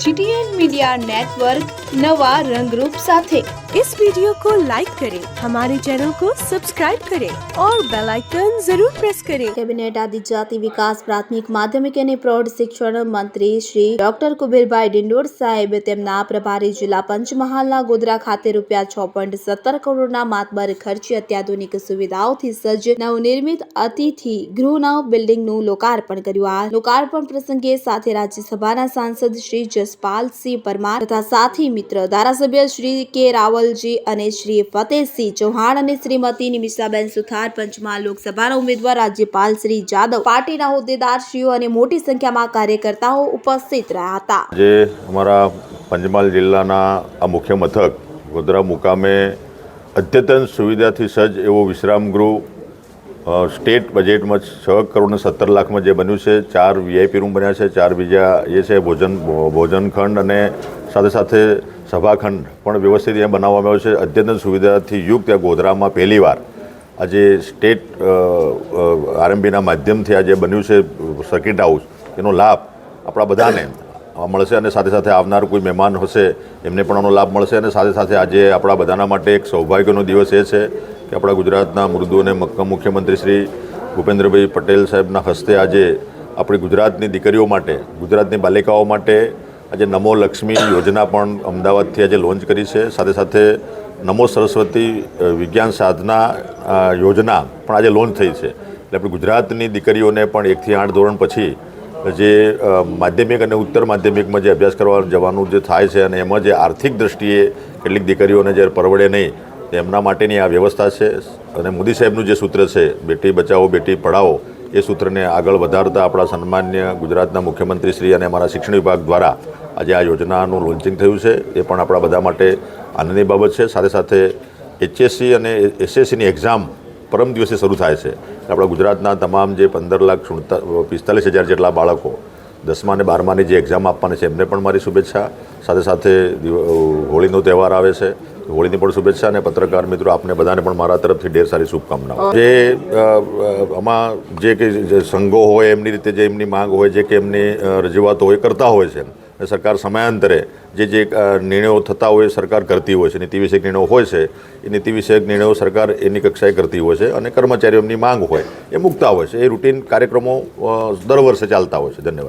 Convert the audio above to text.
GTN media network नवा रंग रूप साथे इस वीडियो को लाइक करें हमारे चैनल को सब्सक्राइब करें और बेल आइकन जरूर प्रेस करें કેબિનેટ આદિજાતિ વિકાસ પ્રાથમિક માધ્યમિક અને પ્રૌઢ શિક્ષણ મંત્રી શ્રી ડોક્ટર કુબેરભાઈ ડિંડોર સાહેબ તેમના પ્રભારી જિલ્લા પંચમહાલના ગોધરા ખાતે રૂપિયા છ પોઈન્ટ સત્તર કરોડના માતબર ખર્ચે અત્યાધુનિક સુવિધાઓથી સજ્જ નવનિર્મિત અતિથિ ગૃહના બિલ્ડિંગનું લોકાર્પણ કર્યું આ લોકાર્પણ પ્રસંગે સાથે રાજ્યસભાના સાંસદ શ્રી જસપાલસિંહ પરમાર તથા સાથી મિત્ર ધારાસભ્ય શ્રી કે રાવલજી અને શ્રી ફતેહસિંહ ચૌહાણ અને શ્રીમતી નિમિષાબેન સુથાર પંચમહાલ લોકસભાના ઉમેદવાર રાજ્યપાલ શ્રી જાદવ પાર્ટીના હોદ્દેદારશ્રીઓ અને મોટી સંખ્યામાં કાર્યકર્તાઓ ઉપસ્થિત રહ્યા હતા. જે અમારા પંચમહાલ જિલ્લાના આ મુખ્ય મથક ગોધરા મુકામે અદ્યતન સુવિધાથી સજ્જ એવો વિશ્રામ ગૃહ અ, સ્ટેટ બજેટમાં છ કરોડ સત્તર લાખમાં જે બન્યું છે, ચાર વીઆઈપી રૂમ બન્યા છે, ચાર બીજા એ છે ભોજન ભોજન ખંડ અને સાથે સાથે સભાખંડ પણ વ્યવસ્થિત અહીંયા બનાવવામાં આવ્યો છે. અદ્યતન સુવિધાથી યુક્ત ત્યાં ગોધરામાં પહેલીવાર આજે સ્ટેટ આરએમબીના માધ્યમથી આજે બન્યું છે સર્કિટ હાઉસ, એનો લાભ આપણા બધાને મળશે અને સાથે સાથે આવનાર કોઈ મહેમાન હશે, એમને પણ આનો લાભ મળશે. અને સાથે સાથે આજે આપણા બધાના માટે એક સૌભાગ્યનો દિવસ એ છે કે આપણા ગુજરાતના મૃદુ અને મક્કમ મુખ્યમંત્રી શ્રી ભૂપેન્દ્રભાઈ પટેલ સાહેબના હસ્તે આજે આપણી ગુજરાતની દીકરીઓ માટે, ગુજરાતની બાલિકાઓ માટે આજે નમો લક્ષ્મી યોજના પણ અમદાવાદથી આજે લોન્ચ કરી છે. સાથે સાથે નમો સરસ્વતી વિજ્ઞાન સાધના યોજના પણ આજે લોન્ચ થઈ છે. એટલે આપણી ગુજરાતની દીકરીઓને પણ એકથી આઠ ધોરણ પછી જે માધ્યમિક અને ઉત્તર માધ્યમિકમાં જે અભ્યાસ કરવા જવાનું જે થાય છે અને એમાં જે આર્થિક દ્રષ્ટિએ કેટલીક દીકરીઓને જે પરવડે નહીં તેમના માટેની આ વ્યવસ્થા છે. અને મોદી સાહેબનું જે સૂત્ર છે, બેટી બચાવો, બેટી પઢાઓ એ સૂત્રને આગળ વધારતા આપણા સન્માન્ય ગુજરાતના મુખ્યમંત્રી શ્રી અને અમારા શિક્ષણ વિભાગ દ્વારા આજે આ યોજનાનું લોન્ચિંગ થયું છે. એ પણ આપણા બધા માટે આનંદની બાબત છે. સાથે સાથે એચએસસી અને એસએસસીની એક્ઝામ પરમ દિવસે શરૂ થાય છે. આપણા ગુજરાતના તમામ જે પંદર લાખ સુડતા પિસ્તાલીસ હજાર જેટલા બાળકો દસમા અને બારમાની જે એક્ઝામ આપવાની છે, એમને પણ મારી શુભેચ્છા. સાથે સાથે હોળીનો તહેવાર આવે છે. હોળીની પણ શુભેચ્છા અને પત્રકાર મિત્રો, આપને બધાને પણ મારા તરફથી ઢેર સારી શુભકામનાઓ. જે આમાં જે કે સંઘો હોય, એમની રીતે જે એમની માંગ હોય, જે કે એમની રજૂઆતો હોય કરતા હોય છે. સરકાર સમયાંતરે જે જે નિર્ણયો થતા હોય સરકાર કરતી હોય છે. નીતિ વિષયક નિર્ણયો હોય છે, એ નીતિ વિષયક નિર્ણયો સરકાર એની કક્ષાએ કરતી હોય છે અને કર્મચારીઓની માંગ હોય એ મૂકતા હોય છે. એ રૂટીન કાર્યક્રમો દર વર્ષે ચાલતા હોય છે. ધન્યવાદ.